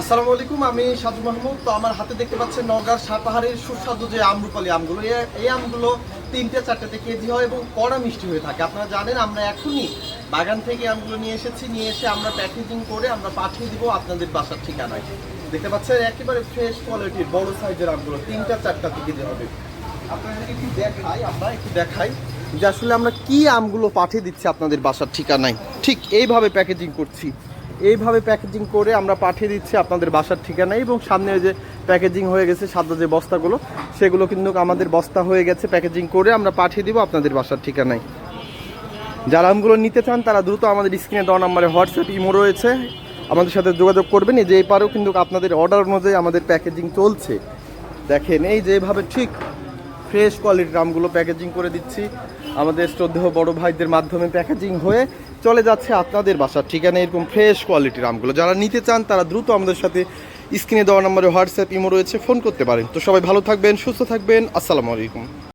আসসালামু আলাইকুম, আমি সাধু মাহমুদ। তো আমার হাতে দেখতে পাচ্ছেন নগার সাপাহারের সুস্বাদু যে আমরুপালি আমগুলো এই আমগুলো তিনটে চারটেতে কেজি হয় এবং কড়া মিষ্টি হয়ে থাকে। আপনারা জানেন, আমরা এখনই বাগান থেকে আমগুলো নিয়ে এসেছি। নিয়ে এসে আমরা প্যাকেজিং করে আমরা পাঠিয়ে দিব আপনাদের বাসার ঠিকানায়। দেখতে পাচ্ছেন, একেবারে ফ্রেশ কোয়ালিটির বড় সাইজের আমগুলো, তিনটা চারটাতে কেজি হবে। আপনাদেরকে একটু দেখাই, আমরা একটু দেখাই যে আসলে আমরা কি আমগুলো পাঠিয়ে দিচ্ছি আপনাদের বাসার ঠিকানায়। ঠিক এইভাবে প্যাকেজিং করছি। এইভাবে প্যাকেজিং করে আমরা পাঠিয়ে দিচ্ছি আপনাদের বাসার ঠিকানায় এবং সামনে যে প্যাকেজিং হয়ে গেছে, সাদা যে বস্তাগুলো, সেগুলো কিন্তু আমাদের বস্তা হয়ে গেছে প্যাকেজিং করে আমরা পাঠিয়ে দিব আপনাদের বাসার ঠিকানায়। যারা আমগুলো নিতে চান, তারা দ্রুত আমাদের স্ক্রিনে দেওয়া নাম্বারে হোয়াটসঅ্যাপ ইমো রয়েছে। আমাদের সাথে যোগাযোগ করবেন, এই যে এই পারেও কিন্তু আপনাদের অর্ডার অনুযায়ী আমাদের প্যাকেজিং চলছে। দেখেন, এই যেভাবে ঠিক ফ্রেশ কোয়ালিটির আমগুলো প্যাকেজিং করে দিচ্ছি। আমাদের শ্রদ্ধেয় বড় ভাইদের মাধ্যমে প্যাকেজিং হয়ে চলে যাচ্ছে আপনাদের বাসার ঠিকানা এরকম ফ্রেশ কোয়ালিটির আমগুলো। যারা নিতে চান, তারা দ্রুত আমাদের সাথে স্ক্রিনে দেওয়া নম্বরে হোয়াটসঅ্যাপ, ইমো রয়েছে, ফোন করতে পারেন। তো সবাই ভালো থাকবেন, সুস্থ থাকবেন। আসসালামু আলাইকুম।